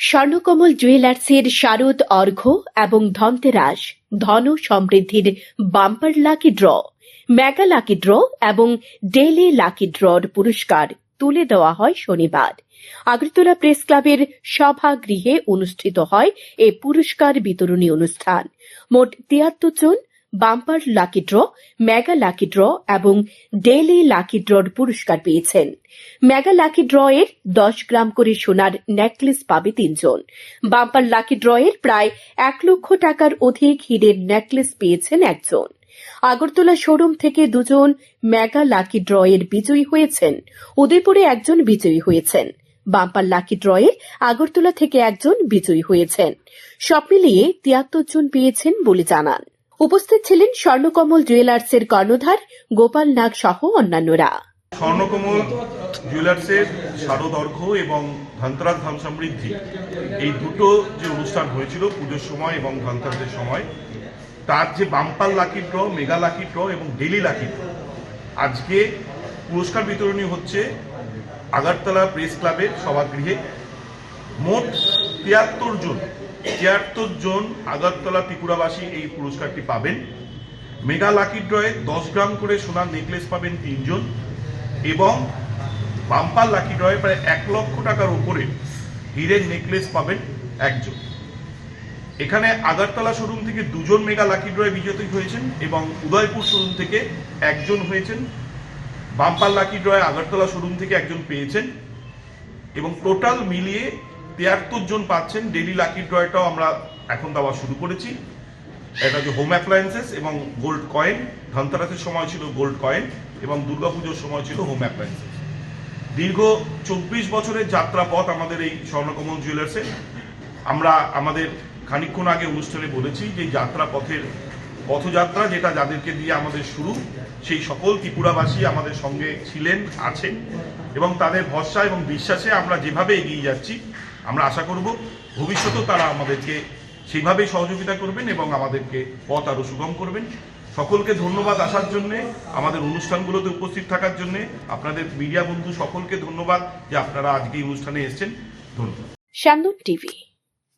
স্বর্ণকমল জুয়েলার্সের শারদ অর্ঘ্য এবং ধনতেরাস, ধন সমৃদ্ধির bumper lucky draw, mega lucky draw এবং ডেলি লাকি ড্রর পুরস্কার তুলে দেওয়া হয় শনিবার। আগরতলা প্রেস ক্লাবের সভাগৃহে অনুষ্ঠিত হয় এ পুরস্কার বিতরণী অনুষ্ঠান। মোট তিয়াত্তর জন bumper lucky draw, mega lucky draw এবং ডেইলি লাকি ড্রর পুরস্কার পেয়েছেন। মেগা লাকি ড্র এর দশ গ্রাম করে সোনার নেকলেস পাবে তিনজন। বাম্পার লাকি ড্র এর প্রায় এক লক্ষ টাকার অধিক হীরের নেকলেস পেয়েছেন একজন। আগরতলা শোরুম থেকে দুজন মেগা লাকি ড্র এর বিজয়ী হয়েছেন। উদয়পুরে একজন বিজয়ী হয়েছেন। বাম্পার লাকি ড্রয়ে আগরতলা থেকে একজন বিজয়ী হয়েছেন। সব মিলিয়ে তিয়াত্তর জন পেয়েছেন বলে জানান। উপস্থিত ছিলেন স্বর্ণকমল জুয়েলার্সের কর্ণধার গোপাল নাগ সহ অন্যান্যরা। স্বর্ণকমল জুয়েলার্সের শারদর্ঘ এবং ধনতেরাস ধন সমৃদ্ধি, এই দুটো যে অনুষ্ঠান হয়েছিল, পুজোর সময় এবং ধনতেরাসের সময়, তার যে bumper lucky draw, mega lucky draw এবং ডেলি লাকি ড্র, আজকে পুরস্কার বিতরণী হচ্ছে আগরতলা প্রেস ক্লাবের সভাগৃহে মোট তিয়াত্তর জন তিয়াত্তর জন আগরতলা ত্রিপুরাবাসী এই পুরস্কারটি পাবেন। মেগা লাকি ড্রয়ে দশ গ্রাম করে সোনার নেকলেস পাবেন তিনজন এবং বাম্পার লাকি ড্রয়ে প্রায় এক লক্ষ টাকার উপরে হীরের নেকলেস পাবেন একজন। এখানে আগরতলা শোরুম থেকে দুজন মেগা লাকি ড্রয়ে বিজয়ী হয়েছেন এবং উদয়পুর শোরুম থেকে একজন হয়েছেন। বাম্পার লাকি ড্রয়ে আগরতলা শোরুম থেকে একজন পেয়েছেন এবং টোটাল মিলিয়ে তিয়াত্তর জন পাচ্ছেন। ডেলি লাকি ড্রয়টাও আমরা এখন দেওয়া শুরু করেছি। এটা হচ্ছে হোম অ্যাপ্লায়েন্সেস এবং গোল্ড কয়েন ধনতেরাসের সময় ছিল গোল্ড কয়েন এবং দুর্গাপুজোর সময় ছিল হোম অ্যাপ্লায়েন্সেস দীর্ঘ চব্বিশ বছরের যাত্রা পথ আমাদের এই স্বর্ণকমল জুয়েলার্সে আমরা আমাদের খানিকক্ষণ আগে অনুষ্ঠানে বলেছি যে এই যাত্রা পথের পথযাত্রা যেটা যাদেরকে দিয়ে আমাদের শুরু, সেই সকল ত্রিপুরাবাসী আমাদের সঙ্গে ছিলেন, আছেন এবং তাদের ভরসা এবং বিশ্বাসে আমরা যেভাবে এগিয়ে যাচ্ছি আমরা আশা করব ভবিষ্যতেও তারা আমাদেরকে সেইভাবেই সহযোগিতা করবেন এবং আমাদেরকে পথ আরও সুগম করবেন। সকলকে ধন্যবাদ আসার জন্যে, আমাদের অনুষ্ঠানগুলোতে উপস্থিত থাকার জন্যে, আপনাদের মিডিয়া বন্ধু সকলকে ধন্যবাদ যে আপনারা আজকে এই অনুষ্ঠানে এসছেন। ধন্যবাদ। টিভি